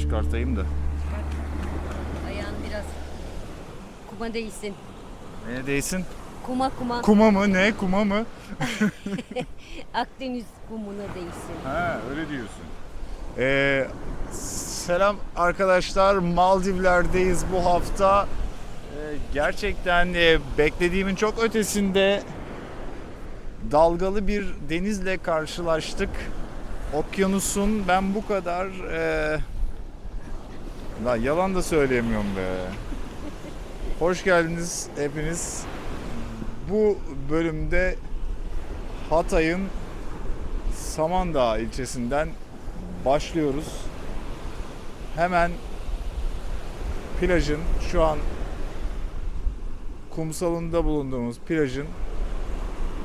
çıkartayım da. Ayağın biraz kuma değsin. Ne değsin? Kuma kuma. Kuma mı? Ne? Kuma mı? Akdeniz kumuna değsin. Ha öyle diyorsun. Ee, selam arkadaşlar. Maldivler'deyiz bu hafta. Ee, gerçekten e, beklediğimin çok ötesinde dalgalı bir denizle karşılaştık. Okyanusun ben bu kadar e, lan yalan da söyleyemiyorum be. Hoş geldiniz hepiniz. Bu bölümde Hatay'ın Samandağ ilçesinden başlıyoruz. Hemen plajın şu an kumsalında bulunduğumuz plajın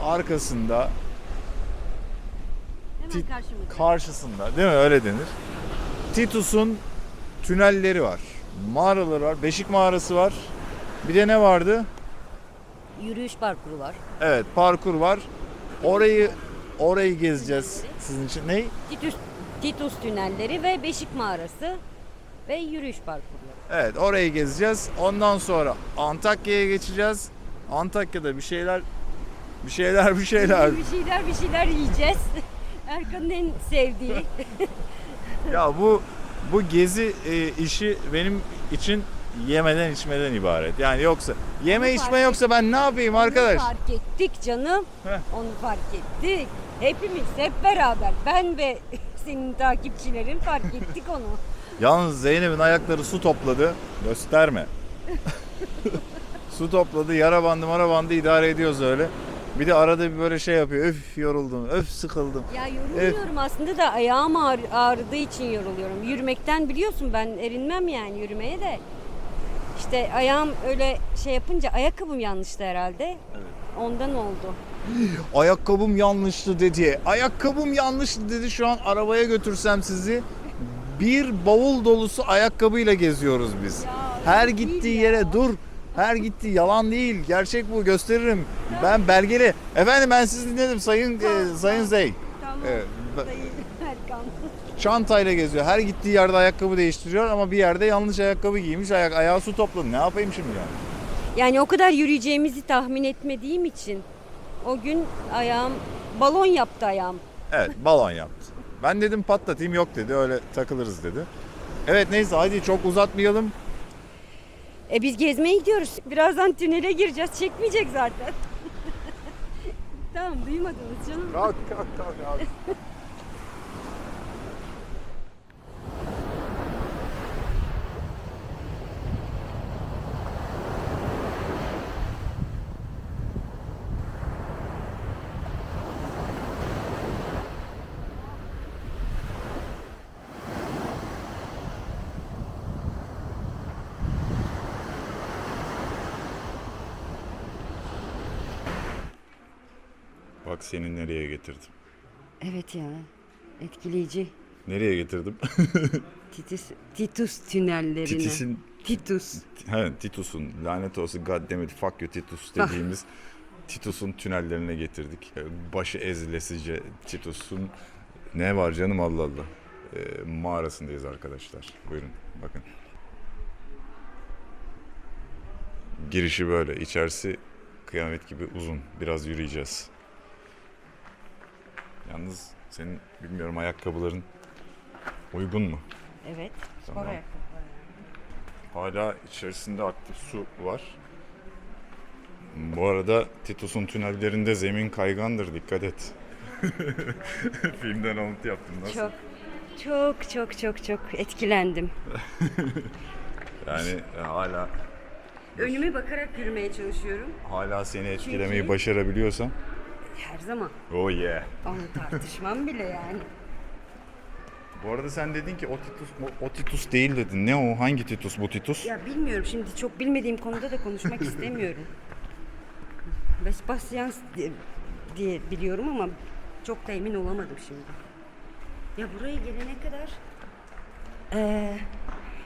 arkasında Hemen karşımızda. karşısında değil mi öyle denir. Titus'un tünelleri var. Mağaraları var. Beşik mağarası var. Bir de ne vardı? Yürüyüş parkuru var. Evet parkur var. Orayı orayı gezeceğiz sizin için. Ne? Titus, Titus tünelleri ve Beşik mağarası ve yürüyüş parkurları. Evet orayı gezeceğiz. Ondan sonra Antakya'ya geçeceğiz. Antakya'da bir şeyler bir şeyler bir şeyler. Bir şeyler bir şeyler yiyeceğiz. Erkan'ın en sevdiği. ya bu bu gezi e, işi benim için yemeden içmeden ibaret. Yani yoksa yeme Onu içme fark yoksa ben ne yapayım arkadaş? Onu fark ettik canım. Heh. Onu fark ettik. Hepimiz hep beraber. Ben ve senin takipçilerin fark ettik onu. Yalnız Zeynep'in ayakları su topladı. Gösterme. su topladı. Yara bandı mara bandı idare ediyoruz öyle. Bir de arada bir böyle şey yapıyor. Öf yoruldum. Öf sıkıldım. Ya yoruluyorum aslında da ayağım ağrı, ağrıdığı için yoruluyorum. Yürümekten biliyorsun ben erinmem yani yürümeye de. İşte ayağım öyle şey yapınca ayakkabım yanlıştı herhalde. Ondan oldu. Ayakkabım yanlıştı dedi. Ayakkabım yanlıştı dedi. Şu an arabaya götürsem sizi bir bavul dolusu ayakkabıyla geziyoruz biz. Ya, Her öyle değil gittiği ya. yere dur. Her gittiği yalan değil. Gerçek bu gösteririm. Ben belgeli. Efendim ben sizi dinledim Sayın e, Sayın Zey. Tamam. Evet. Erkan. Çantayla geziyor. Her gittiği yerde ayakkabı değiştiriyor ama bir yerde yanlış ayakkabı giymiş. Ayak ayağı su topladı. Ne yapayım şimdi yani? Yani o kadar yürüyeceğimizi tahmin etmediğim için o gün ayağım balon yaptı ayağım. Evet balon yaptı. Ben dedim patlatayım yok dedi öyle takılırız dedi. Evet neyse hadi çok uzatmayalım. E biz gezmeye gidiyoruz. Birazdan tünele gireceğiz. Çekmeyecek zaten. tamam duymadınız canım. Kalk kalk kalk abi. Bak seni nereye getirdim. Evet ya. Etkileyici. Nereye getirdim? Titus, Titus tünellerine. Titus'un Titus. He, Titus'un lanet olsun god damn it fuck you Titus dediğimiz Titus'un tünellerine getirdik. E, Başı ezilesice Titus'un ne var canım Allah Allah. E, mağarasındayız arkadaşlar. Buyurun bakın. Girişi böyle. içerisi kıyamet gibi uzun. Biraz yürüyeceğiz. Yalnız senin bilmiyorum ayakkabıların uygun mu? Evet. Tamam. Spor ayakkabı. Hala içerisinde aktif su var. Bu arada Titus'un tünellerinde zemin kaygandır dikkat et. Filmden alıntı yaptım nasıl? Çok çok çok çok çok etkilendim. Yani e, hala Önüme bakarak yürümeye çalışıyorum. hala seni etkilemeyi Çünkü- başarabiliyorsam Her zaman. oh yeah. Onu tartışmam bile yani. Bu arada sen dedin ki o Titus o, o Titus değil dedin. Ne o? Hangi Titus bu Titus? Ya bilmiyorum şimdi çok bilmediğim konuda da konuşmak istemiyorum. Vespasians diye, diye biliyorum ama çok da emin olamadım şimdi. Ya buraya gelene kadar eee,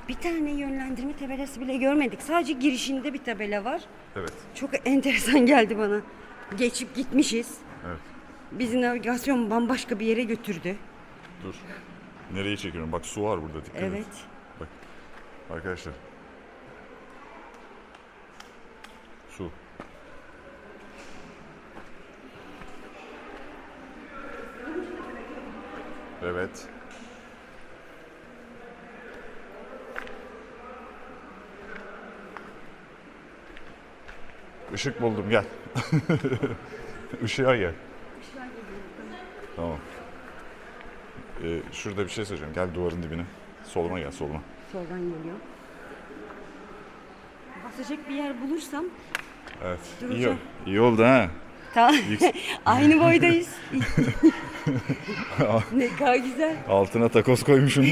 bir tane yönlendirme tabelası bile görmedik. Sadece girişinde bir tabela var. Evet. Çok enteresan geldi bana. Geçip gitmişiz. Evet. Bizi navigasyon bambaşka bir yere götürdü. Dur. Nereye çekiyorum? Bak su var burada dikkat et. Evet. Arkadaşlar. Su. Evet. Işık buldum gel. Işığa gel. Tamam. Ee, şurada bir şey söyleyeceğim. Gel duvarın dibine. Soluma gel soluma. Soldan geliyor. Basacak bir yer bulursam Evet. İyi, Duracağım. iyi oldu ha. ta Yüks- aynı boydayız. ne kadar güzel. Altına takoz koymuşum.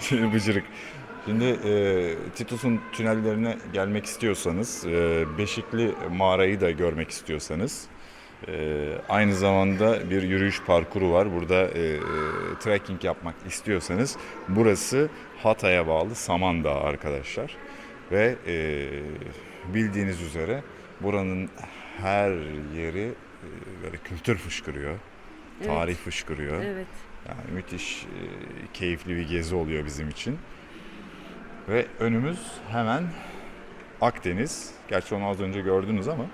Şimdi bıcırık. Şimdi e, Titus'un tünellerine gelmek istiyorsanız, e, Beşikli mağarayı da görmek istiyorsanız, e, aynı zamanda bir yürüyüş parkuru var. Burada e, trekking yapmak istiyorsanız, burası Hatay'a bağlı Samandağ arkadaşlar. Ve e, bildiğiniz üzere buranın her yeri e, böyle kültür fışkırıyor, Evet. tarih fışkırıyor. Evet. Yani müthiş e, keyifli bir gezi oluyor bizim için. Ve önümüz hemen Akdeniz. Gerçi onu az önce gördünüz ama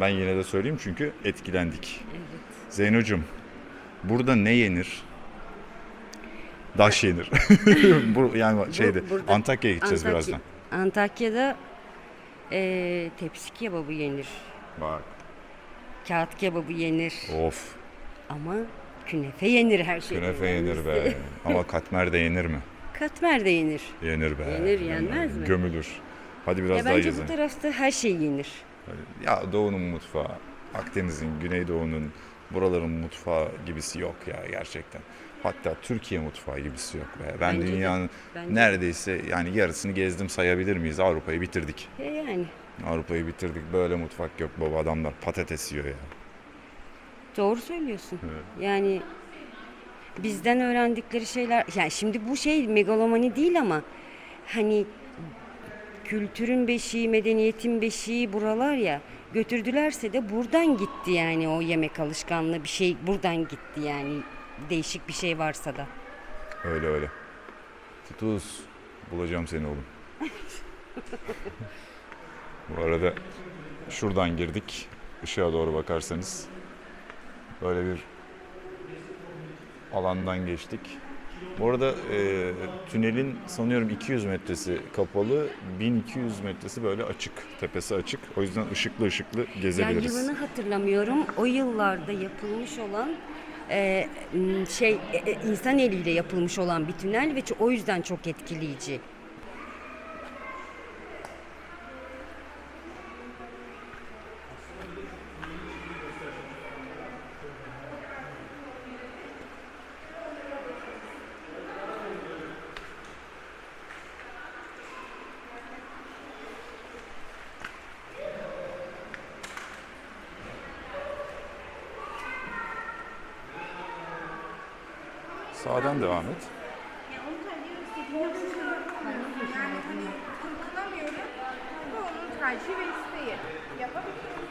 ben yine de söyleyeyim çünkü etkilendik. Evet. Zeynocuğum, burada ne yenir? Daş yenir. Bu yani şeyde burada- Antakya'ya gideceğiz Antakya- birazdan. Antakya'da eee, tepsi kebabı yenir. Bak. Kağıt kebabı yenir. Of. Ama künefe yenir her şey. Künefe yenir be. Ama katmer de yenir mi? Katmer de yenir. Yenir be. Yenir, yenmez mi? Gömülür. Hadi biraz Ya daha bence gezelim. bu tarafta her şey yenir. Ya Doğu'nun mutfağı, Akdeniz'in, Güneydoğu'nun, buraların mutfağı gibisi yok ya gerçekten. Hatta Türkiye mutfağı gibisi yok be. Ben Bence de, dünyanın bence de. neredeyse yani yarısını gezdim sayabilir miyiz? Avrupa'yı bitirdik. E yani Avrupa'yı bitirdik. Böyle mutfak yok baba adamlar patates yiyor ya. doğru söylüyorsun. Evet. Yani bizden öğrendikleri şeyler yani şimdi bu şey megalomani değil ama hani kültürün beşiği, medeniyetin beşiği buralar ya götürdülerse de buradan gitti yani o yemek alışkanlığı bir şey buradan gitti yani değişik bir şey varsa da. Öyle öyle. Titus bulacağım seni oğlum. Bu arada şuradan girdik. Işığa doğru bakarsanız böyle bir alandan geçtik. Bu arada e, tünelin sanıyorum 200 metresi kapalı, 1200 metresi böyle açık, tepesi açık. O yüzden ışıklı ışıklı Yani gezebiliriz. yılını hatırlamıyorum. O yıllarda yapılmış olan e, şey e, e, insan eliyle yapılmış olan bir tünel ve o yüzden çok etkileyici. Sağdan devam et. Yani hani kurtulamıyorum. Bu onun tercih ve isteği. Yapabilirim.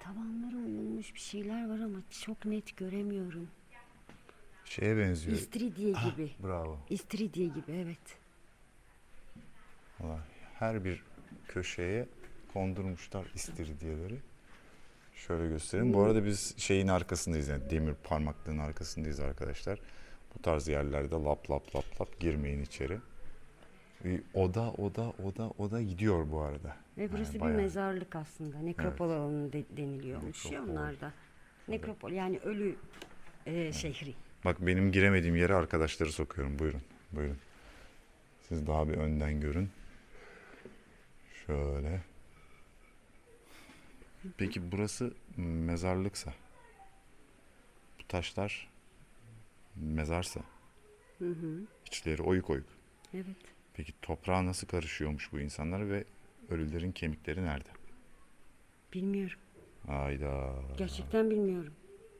Tavanlara oyulmuş bir şeyler var ama çok net göremiyorum. Şeye benziyor. İstiridye gibi. Bravo. İstiridye gibi evet. Vallahi her bir köşeye kondurmuşlar istiridyeleri. Şöyle göstereyim. Bu arada biz şeyin arkasındayız yani demir parmaklığın arkasındayız arkadaşlar. Bu tarz yerlerde lap lap lap lap girmeyin içeri. Oda oda oda oda gidiyor bu arada. Ve burası Yani bir bayağı. mezarlık aslında. Nekropol alanı de- deniliyormuş ya Nekropol. onlarda. Nekropol yani ölü e, şehri. Bak benim giremediğim yere arkadaşları sokuyorum. Buyurun. Buyurun. Siz daha bir önden görün. Şöyle. Peki burası mezarlıksa bu taşlar mezarsa içleri oyuk oyuk. Evet. Peki toprağa nasıl karışıyormuş bu insanlar ve Ölülerin kemikleri nerede? Bilmiyorum. Hayda. Gerçekten bilmiyorum.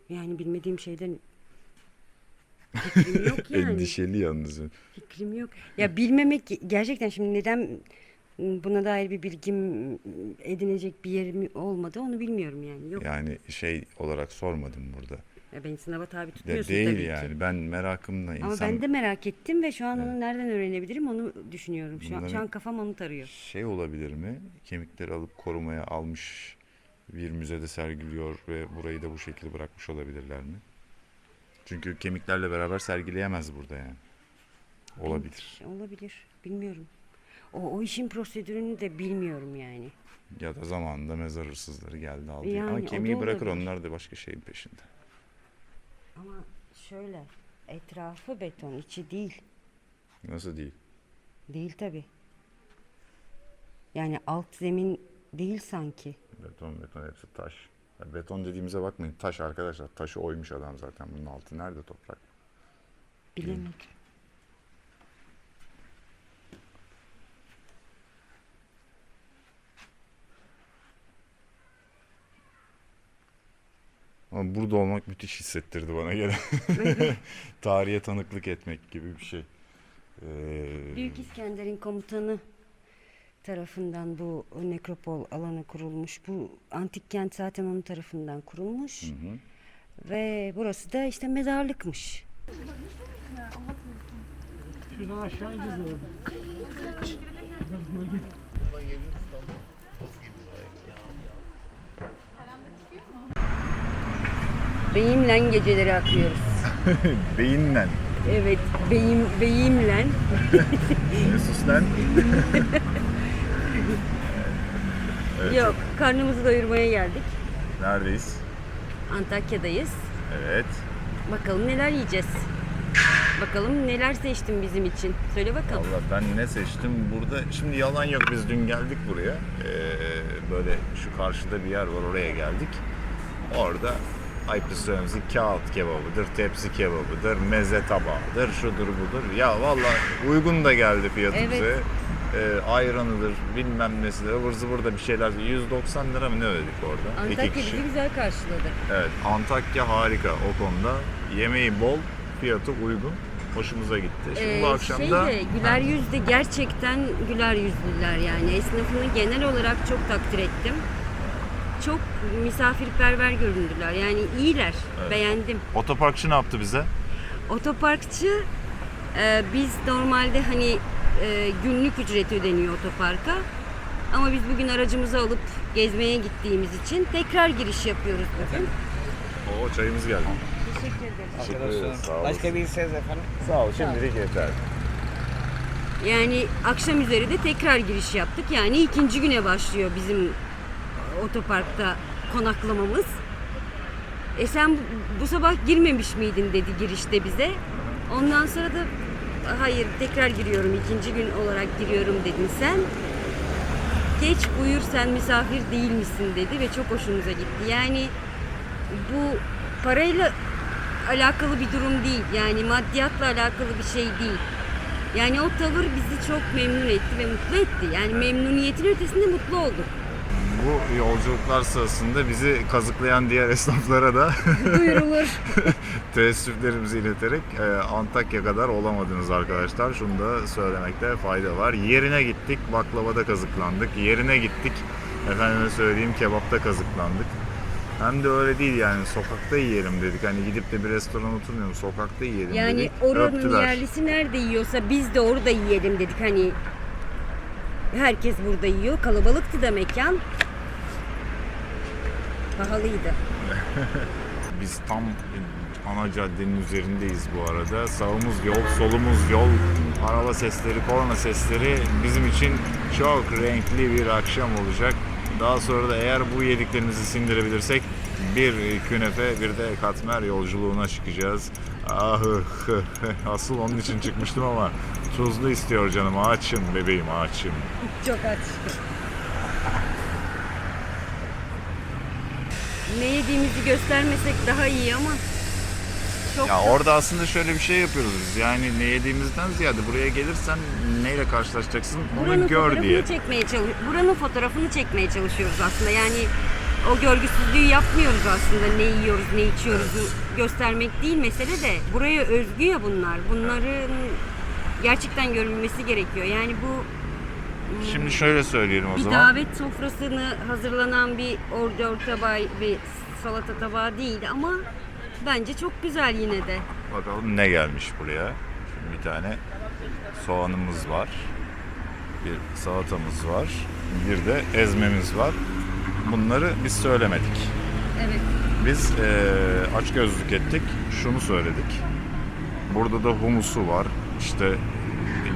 Yani bilmediğim şeyden fikrim yok yani. Endişeli yalnız. Fikrim yok. Ya bilmemek gerçekten şimdi neden buna dair bir bilgim edinecek bir yerim olmadı onu bilmiyorum yani. Yok. Yani şey olarak sormadım burada. Ya beni sınava tabi De tutmuyorsun değil tabii yani. ki. Ben merakımla insan Ama ben de merak ettim ve şu an onu nereden öğrenebilirim onu düşünüyorum. Şu an, şu an kafam onu tarıyor. şey olabilir mi? Kemikleri alıp korumaya almış bir müzede sergiliyor ve burayı da bu şekilde bırakmış olabilirler mi? Çünkü kemiklerle beraber sergileyemez burada yani. Olabilir. Olabilir. Bilmiyorum. O, o işin prosedürünü de bilmiyorum yani. Ya da zamanında mezar hırsızları geldi aldı. Yani o Ama da kemiği bırakır olabilir. onlar da başka şeyin peşinde. Ama şöyle etrafı beton içi değil. Nasıl değil? Değil tabi. Yani alt zemin değil sanki. Beton beton hepsi taş. Ya beton dediğimize bakmayın. Taş arkadaşlar. Taşı oymuş adam zaten. Bunun altı nerede toprak? Bilemedim. Ama burada olmak müthiş hissettirdi bana gene. Tarihe tanıklık etmek gibi bir şey. Ee, Büyük İskender'in komutanı tarafından bu nekropol alanı kurulmuş. Bu antik kent zaten onun tarafından kurulmuş. Ve burası da işte mezarlıkmış. Şuradan aşağı ineceğiz Beyimle geceleri akıyoruz. Beyinle. Evet, beyim, beyimle. Mesut'len. Yok, karnımızı doyurmaya geldik. Neredeyiz? Antakya'dayız. Evet. Bakalım neler yiyeceğiz. Bakalım neler seçtin bizim için. Söyle bakalım. Valla ben ne seçtim burada? Şimdi yalan yok biz dün geldik buraya. Ee, böyle şu karşıda bir yer var oraya geldik. Orada söylemesi kağıt kebabıdır, tepsi kebabıdır, meze tabağıdır, şudur budur. Ya valla uygun da geldi fiyatı Evet. bize. Ee, ayranıdır, bilmem nesidir, ıvır zıvır da bir şeyler. 190 lira mı ne ödedik orada? İki Antakya kişi. bizi güzel karşıladı. Evet, Antakya harika o konuda. Yemeği bol, fiyatı uygun. Hoşumuza gitti. Şimdi Ee, bu akşam şey da de, güler yüzde gerçekten güler yüzlüler yani. Esnafını genel olarak çok takdir ettim. Çok misafirperver göründüler. Yani iyiler. Beğendim. otoparkçı ne yaptı bize? Otoparkçı e, biz normalde hani e, günlük ücret ödeniyor otoparka. Ama biz bugün aracımızı alıp gezmeye gittiğimiz için tekrar giriş yapıyoruz bugün. Oo çayımız geldi. Teşekkür ederiz, olsun. sağ olasın. Başka bir isteğiniz efendim? Sağ ol şimdilik yeter. Yani akşam üzeri de tekrar giriş yaptık. Yani ikinci güne başlıyor bizim otoparkta konaklamamız. E sen bu, sabah girmemiş miydin dedi girişte bize. Ondan sonra da hayır tekrar giriyorum ikinci gün olarak giriyorum dedin sen. Geç buyur sen misafir değil misin dedi ve çok hoşumuza gitti. Yani bu parayla alakalı bir durum değil. Yani maddiyatla alakalı bir şey değil. Yani o tavır bizi çok memnun etti ve mutlu etti. Yani memnuniyetin ötesinde mutlu olduk. Bu yolculuklar sırasında bizi kazıklayan diğer esnaflara da Duyurulur. teessüflerimizi ileterek e, Antakya kadar olamadınız arkadaşlar. Şunu da söylemekte fayda var. Yerine gittik, baklavada kazıklandık. Yerine gittik, efendime söyleyeyim kebapta kazıklandık. Hem de öyle değil yani sokakta yiyelim dedik. Hani gidip de bir restoran oturmayalım sokakta yiyelim Yani dedik. oranın Öptüler. yerlisi nerede yiyorsa biz de orada yiyelim dedik. Hani herkes burada yiyor. Kalabalıktı da mekan. Pahalıydı. Biz tam ana caddenin üzerindeyiz bu arada. Sağımız yol, solumuz yol. Araba sesleri, korna sesleri bizim için çok renkli bir akşam olacak. Daha sonra da eğer bu yediklerimizi sindirebilirsek bir künefe bir de katmer yolculuğuna çıkacağız. Ah, asıl onun için çıkmıştım ama tuzlu istiyor canım. Açım bebeğim açım. Çok aç. Ne yediğimizi göstermesek daha iyi ama çok Ya çok- orada aslında şöyle bir şey yapıyoruz biz. Yani ne yediğimizden ziyade buraya gelirsen neyle karşılaşacaksın onu buranın gör fotoğrafını diye. çekmeye çalış buranın fotoğrafını çekmeye çalışıyoruz aslında. Yani o görgüsüzlüğü yapmıyoruz aslında. Ne yiyoruz, ne içiyoruz göstermek değil mesele de. Buraya özgü ya bunlar. Bunların gerçekten görülmesi gerekiyor. Yani bu Şimdi şöyle söyleyelim o bir zaman. davet sofrasını hazırlanan bir ordör tabağı ve salata tabağı değil ama bence çok güzel yine de. Bakalım ne gelmiş buraya. Şimdi bir tane soğanımız var. Bir salatamız var. Bir de ezmemiz var. Bunları biz söylemedik. Evet. Biz eee aç gözlük ettik. Şunu söyledik. Burada da humusu var. İşte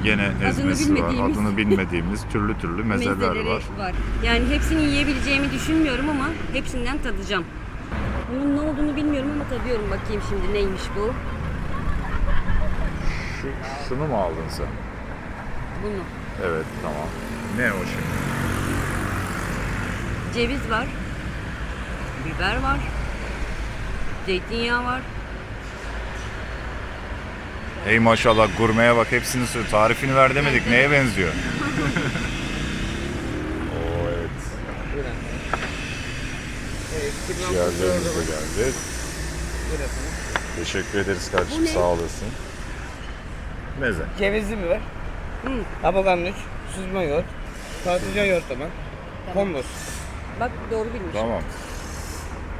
gene ezmesi var. bilmediğimiz. Adını bilmediğimiz türlü türlü mezeler mezeleri var. Yani hepsini yiyebileceğimi düşünmüyorum ama hepsinden tadacağım. Bunun ne olduğunu bilmiyorum ama tadıyorum bakayım şimdi neymiş bu. Şu, şunu mu aldın sen? Bunu. Evet tamam. Ne o şimdi? Ceviz var. Biber var. Zeytinyağı var. Hey maşallah gurmeye bak hepsini söyle. Tarifini ver demedik. Neye benziyor? Oo evet. Ciğerlerimiz de geldi. Teşekkür ederiz kardeşim sağ olasın. Meze. Cevizli biber. Hı. Abaganlıç. Süzme yoğurt. Patlıcan yoğurt tamam. Komboz. Bak doğru bilmiş. Tamam.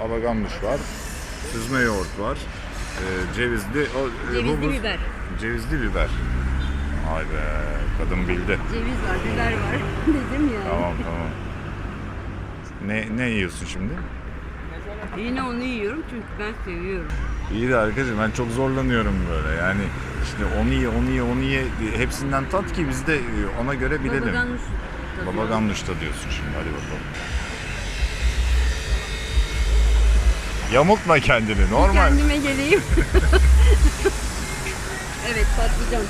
Alagammış var. Süzme yoğurt var. Ee, cevizli, o, e, Cevizli humus- biber. Cevizli biber. Ay be kadın bildi. Ceviz var, biber var. Dedim ya. Tamam tamam. Ne, ne yiyorsun şimdi? Yine onu yiyorum çünkü ben seviyorum. İyi de arkadaşım ben çok zorlanıyorum böyle yani işte onu ye onu ye onu ye hepsinden tat ki biz de e, ona göre bilelim. Babaganmış. Baba ganuşta diyorsun şimdi hadi bakalım. Yamultma kendini normal. Kendime geleyim. evet patlıcan.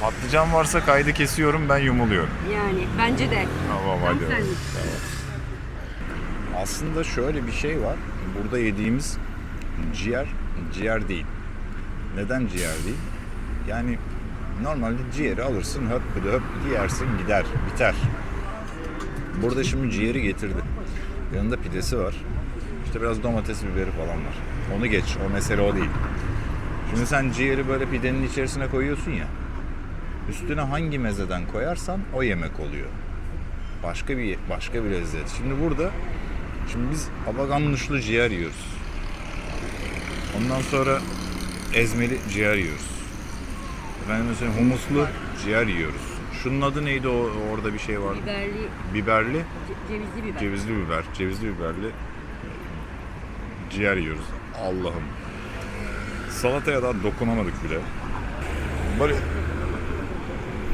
Patlıcan varsa kaydı kesiyorum ben yumuluyorum. Yani bence de. Tamam Tam hadi. senlik. Aslında şöyle bir şey var. Burada yediğimiz ciğer, ciğer değil. Neden ciğer değil? Yani normalde ciğeri alırsın höp höp yersin gider, biter. Burada şimdi ciğeri getirdi. Yanında pidesi var. İşte biraz domates biberi falan var. Onu geç, o mesele o değil. Şimdi sen ciğeri böyle pidenin içerisine koyuyorsun ya. Üstüne hangi mezeden koyarsan o yemek oluyor. Başka bir başka bir lezzet. Şimdi burada Şimdi biz abagamnuşlu ciğer yiyoruz. Ondan sonra ezmeli ciğer yiyoruz. Efendim mesela humuslu ciğer yiyoruz. Şunun adı neydi o orada bir şey vardı? Biberli, Biberli, ce- cevizli biber. cevizli biber, cevizli biberli ciğer yiyoruz. Allah'ım. Salataya da dokunamadık bile. Böyle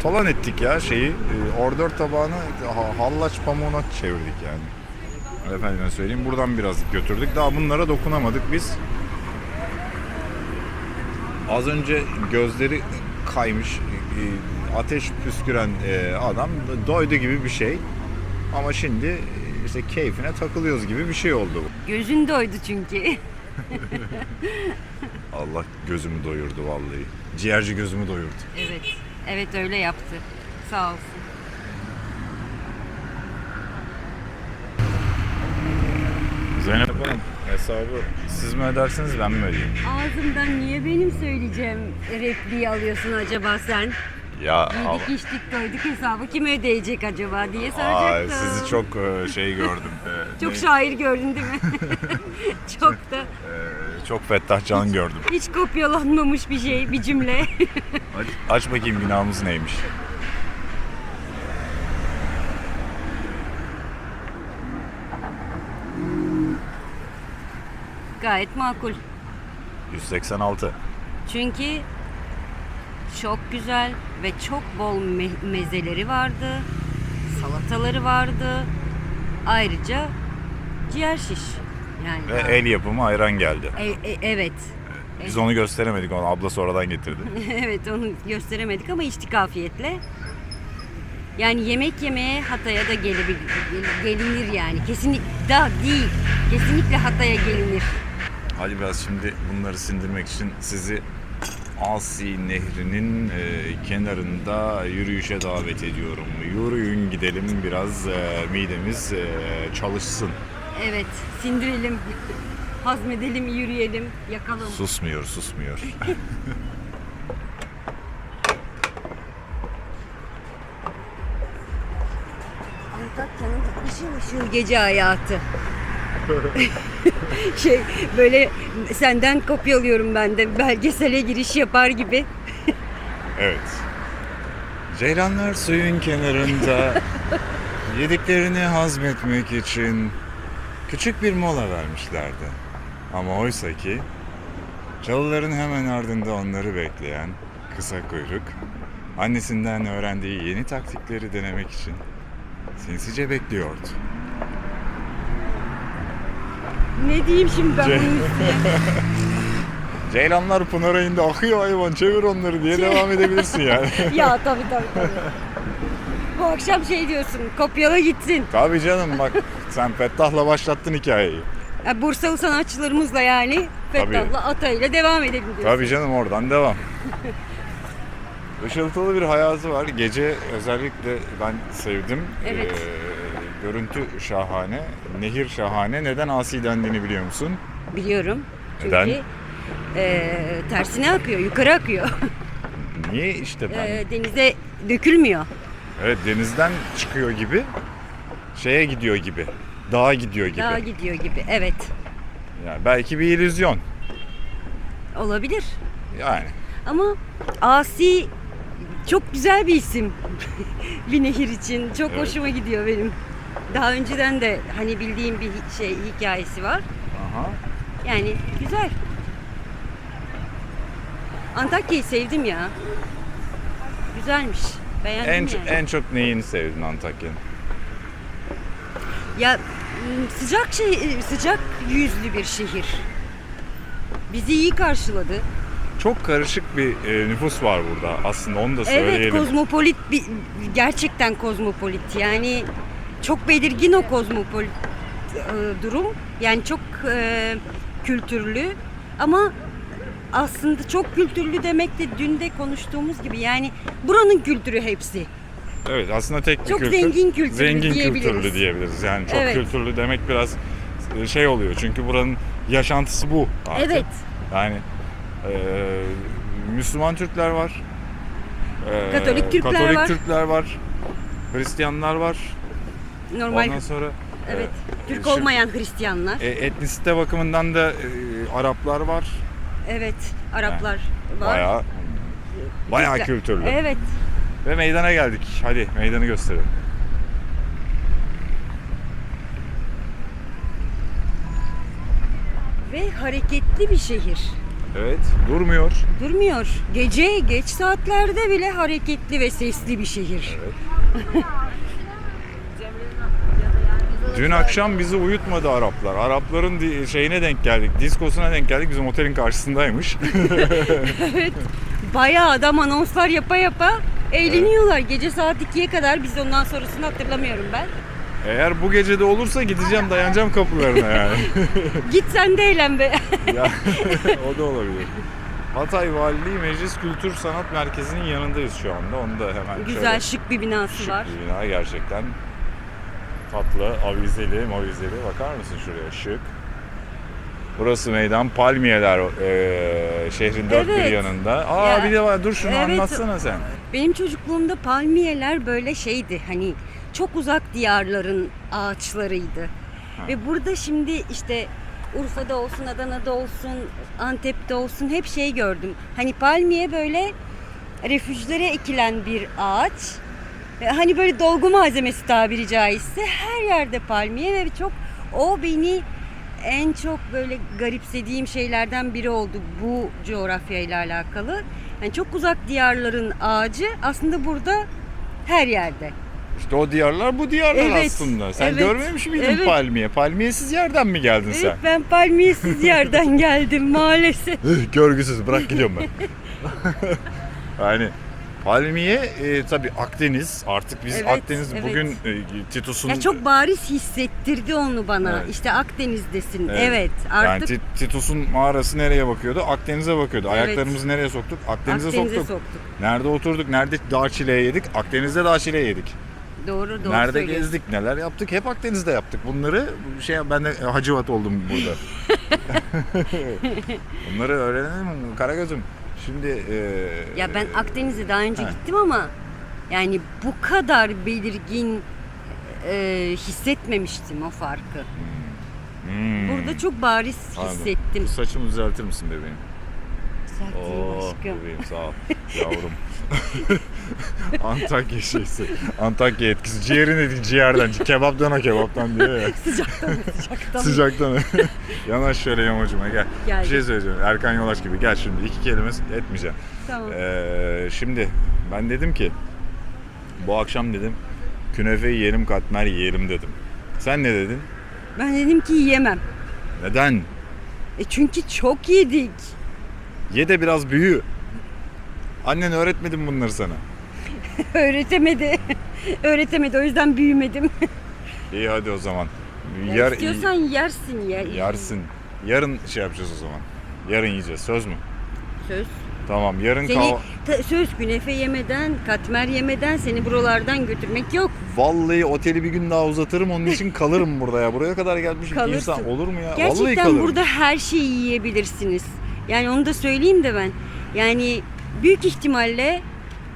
talan ettik ya şeyi. e, Ordör tabağını ha- hallaç pamuğuna çevirdik yani. Efendime söyleyeyim. Buradan biraz götürdük. Daha bunlara dokunamadık biz. Az önce gözleri kaymış, e, ateş püsküren e, adam doydu gibi bir şey. Ama şimdi işte keyfine takılıyoruz gibi bir şey oldu. Gözün doydu çünkü. Allah gözümü doyurdu vallahi. Ciğerci gözümü doyurdu. evet. Evet öyle yaptı. Sağ olsun. Zeynep Hanım hesabı siz mi ödersiniz ben mi ödeyeyim? Ağzımdan niye benim söyleyeceğim repliği alıyorsun acaba sen? Ya ama- Yedik içtik doyduk hesabı kim ödeyecek acaba diye Aa, soracaktım. sizi çok e, şey gördüm. E, Çok ne- şair gördün değil mi? çok da e, çok Fettah Can gördüm. hiç kopyalanmamış bir şey, bir cümle. Aç, aç bakayım günahımız neymiş. Gayet makul. 186. Çünkü çok güzel ve çok bol me- mezeleri vardı. Salataları vardı. Ayrıca ciğer şiş. Yani Ve el yapımı ayran geldi. E- e- evet. Biz onu gösteremedik onu abla sonradan getirdi. evet onu gösteremedik ama içtik afiyetle. Yani yemek yemeye Hatay'a da gelebilir, gelinir yani. Kesinlikle da değil. Kesinlikle Hatay'a gelinir. Hadi biraz şimdi bunları sindirmek için sizi Asi Nehri'nin e, kenarında yürüyüşe davet ediyorum. Yürüyün gidelim biraz e, midemiz e, çalışsın. Evet, sindirelim, hazmedelim, yürüyelim, yakalım. Susmuyor, susmuyor. Antakya'nın ışıl ışıl gece hayatı. şey böyle senden kopyalıyorum ben de belgesele giriş yapar gibi. Evet. Ceylanlar suyun kenarında yediklerini hazmetmek için küçük bir mola vermişlerdi. Ama oysa ki çalıların hemen ardında onları bekleyen kısa kuyruk annesinden öğrendiği yeni taktikleri denemek için sinsice bekliyordu. Ne diyeyim şimdi ben bunun üstüne? Ceylanlar Pınar ayında akıyor hayvan çevir onları diye devam edebilirsin yani. ya tabii tabii tabii. Bu akşam şey diyorsun, kopyala gitsin. Tabii canım bak sen Fettah'la başlattın hikayeyi. Ya Bursalı sanatçılarımızla yani Fethullah Atay'la devam edelim diyorsun. Tabii canım oradan devam. Işıltılı bir hayatı var. Gece özellikle ben sevdim. Evet. Ee, görüntü şahane, nehir şahane. Neden asi dendiğini biliyor musun? Biliyorum. Çünkü Neden? eee, tersine akıyor, yukarı akıyor. Niye işte ben? Eee, denize dökülmüyor. Evet denizden çıkıyor gibi, şeye gidiyor gibi, dağa gidiyor gibi. Daha gidiyor gibi. Evet. Yani belki bir illüzyon. Olabilir. Yani Ama Asi çok güzel bir isim. bir nehir için. Çok Evet. hoşuma gidiyor benim. Daha önceden de hani bildiğim bir hi- şey hikayesi var. aha. Yani güzel. Antakya'yı sevdim ya. Güzelmiş. Beğendim En, yani. en çok neyini sevdin Antakya'nın? Ya m, sıcak şey sıcak yüzlü bir şehir. Bizi iyi karşıladı. Çok karışık bir e, nüfus var burada aslında onu da Evet söyleyelim. kozmopolit bir gerçekten kozmopolit. Yani çok belirgin o kozmopolit e, durum. Yani çok e, kültürlü ama aslında çok kültürlü demek de dün de konuştuğumuz gibi yani buranın kültürü hepsi. Evet aslında tek bir Çok kültür. zengin kültürlü Zengin diyebiliriz. kültürlü diyebiliriz. Yani çok Evet. kültürlü demek biraz e, şey oluyor. Çünkü buranın yaşantısı bu artık. Evet. Yani e, Müslüman Türkler var. E, Katolik Türkler Katolik var. Türkler var. Hristiyanlar var. Normal Ondan sonra evet. e, Türk şimdi- olmayan Hristiyanlar. e, etnisite bakımından da e, Araplar var. Evet, Araplar var. Bayağı bayağı Güzel. kültürlü. Evet. Ve meydana geldik. Hadi meydanı gösterelim. Ve hareketli bir şehir. Evet, durmuyor. Durmuyor. Gece geç saatlerde bile hareketli ve sesli bir şehir. Dün akşam bizi uyutmadı Araplar. Arapların şeyine denk geldik, diskosuna denk geldik. Bizim otelin karşısındaymış. Bayağı adam anonslar yapa yapa eğleniyorlar. Gece saat 2'ye kadar biz ondan sonrasını hatırlamıyorum ben. Eğer bu gece de olursa gideceğim, dayanacağım kapılarına yani. Git sen de eğlen be. ya, o da olabilir. Hatay Valiliği Meclis Kültür Sanat Merkezi'nin yanındayız şu anda. Onu da hemen Güzel şöyle şık bir binası şık var. bir bina gerçekten. Tatlı, avizeli, mavizeli. Bakar mısın şuraya? Şık. Burası meydan Palmiyeler e, şehrin dört bir Evet. yanında. Aa Ya, bir de var. Dur şunu evet. anlatsana sen. Benim çocukluğumda palmiyeler böyle şeydi hani çok uzak diyarların ağaçlarıydı. Ve burada şimdi işte Urfa'da olsun, Adana'da olsun, Antep'te olsun hep şey gördüm. Hani palmiye böyle refüjlere ekilen bir ağaç. E, Hani böyle dolgu malzemesi tabiri caizse her yerde palmiye ve çok o beni en çok böyle garipsediğim şeylerden biri oldu bu coğrafyayla alakalı. Yani çok uzak diyarların ağacı aslında burada her yerde. İşte o diyarlar bu diyarlar Evet, aslında. Sen evet, görmemiş miydin evet. palmiye? Palmiyesiz yerden mi geldin sen? Evet ben palmiyesiz yerden geldim maalesef. Görgüsüz bırak gidiyorum ben. yani Palmiye e, tabii Akdeniz. Artık biz Evet, Akdeniz evet. bugün e, Titus'un Ya çok bariz hissettirdi onu bana. Evet. İşte Akdeniz'desin. Evet. Evet. yani artık Ti- Titus'un mağarası nereye bakıyordu? Akdeniz'e bakıyordu. Evet. Ayaklarımızı nereye soktuk? Akdeniz'e, Akdeniz'e soktuk. soktuk. Nerede oturduk? Nerede dağ çileği yedik? Akdeniz'de dağ çileği yedik. Doğru doğru Nerede söylüyorsun. gezdik? Neler yaptık? Hep Akdeniz'de yaptık. Bunları şey ben de Hacıvat oldum burada. Bunları öğrenelim mi? Karagöz'üm. Şimdi e, Ya ben Akdeniz'e daha önce Ha. gittim ama yani bu kadar belirgin e, hissetmemiştim o farkı. hmm, Burada çok bariz anladım. hissettim. Saçımı düzeltir misin bebeğim? Sertliğim Oo, aşkım. bebeğim sağ ol yavrum. Antakya şeysi. Antakya etkisi. Ciğerin dedi ciğerden. Kebaptan o kebaptan diyor ya. Sıcaktan sıcaktan. Sıcaktan. Yanaş şöyle yamacıma gel. Geldim. Bir şey söyleyeceğim. Erkan Yolaç gibi. Gel şimdi. iki kelime etmeyeceğim. Tamam. Ee, şimdi ben dedim ki bu akşam dedim künefe yiyelim katmer yiyelim dedim. Sen ne dedin? Ben dedim ki yiyemem. Neden? E çünkü çok yedik. Ye de biraz büyü. Annen öğretmedi mi bunları sana? Öğretemedi. Öğretemedi o yüzden büyümedim. İyi hadi o zaman. Ya istiyorsan yersin ya. Yarsın. Yarın şey yapacağız o zaman. Yarın yiyeceğiz. Söz mü? Söz. Tamam. Yarın Seni kahva... ta- söz künefe yemeden, katmer yemeden seni buralardan götürmek yok. Vallahi oteli bir gün daha uzatırım. Onun için kalırım burada ya. Buraya kadar gelmiş bir Kalırsın. insan olur mu ya? Vallahi Gerçekten kalırım. burada her şeyi yiyebilirsiniz. Yani onu da söyleyeyim de ben. Yani büyük ihtimalle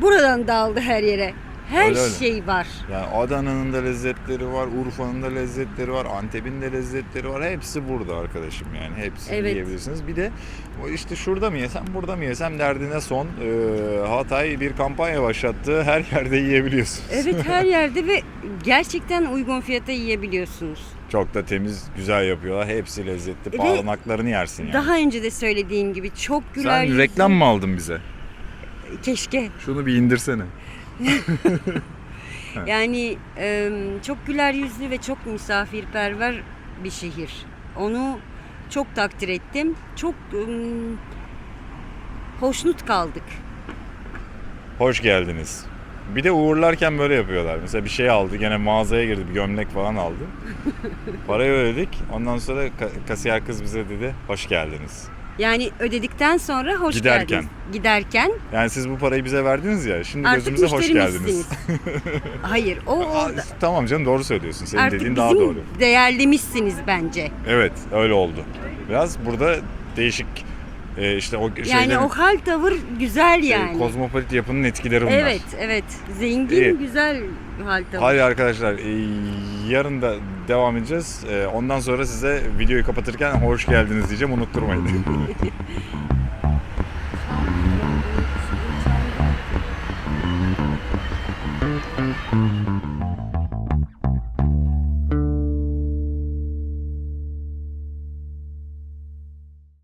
buradan dağıldı her yere. Her Öyle öyle. şey var. Yani Adana'nın da lezzetleri var, Urfa'nın da lezzetleri var, Antep'in de lezzetleri var. Hepsi burada arkadaşım yani. Hepsini Evet. yiyebilirsiniz. Bir de işte şurada mı yesem, burada mı yesem derdine son. Ee, Hatay bir kampanya başlattı. Her yerde yiyebiliyorsunuz. Evet her yerde ve gerçekten uygun fiyata yiyebiliyorsunuz. Çok da temiz, güzel yapıyorlar. Hepsi lezzetli. Ve yersin yani. Daha önce de söylediğim gibi çok güler Sen yüzlü- reklam mı aldın bize? Keşke. Şunu bir indirsene. Yani e, çok güler yüzlü ve çok misafirperver bir şehir. Onu çok takdir ettim. Çok e, hoşnut kaldık. Hoş geldiniz. Bir de uğurlarken böyle yapıyorlar. Mesela bir şey aldı, gene mağazaya girdi, bir gömlek falan aldı. Parayı ödedik. Ondan sonra ka- kasiyer kız bize dedi, hoş geldiniz. Yani ödedikten sonra hoş Giderken. geldiniz. Giderken Yani siz bu parayı bize verdiniz ya, şimdi artık gözümüze hoş geldiniz. müşterimizsiniz. Hayır o Aa, orada. tamam canım doğru söylüyorsun. Senin Artık dediğin bizim daha doğru. değerlimizsiniz bence. Evet, öyle oldu. Biraz burada değişik e, işte o Yani şeylerin, o hal tavır güzel e, yani. kozmopolit yapının etkileri bunlar. Evet, evet. Zengin, İyi. güzel hal tavır. Hadi arkadaşlar e, yarın da devam edeceğiz. E, ondan sonra size videoyu kapatırken hoş geldiniz diyeceğim unutturmayın.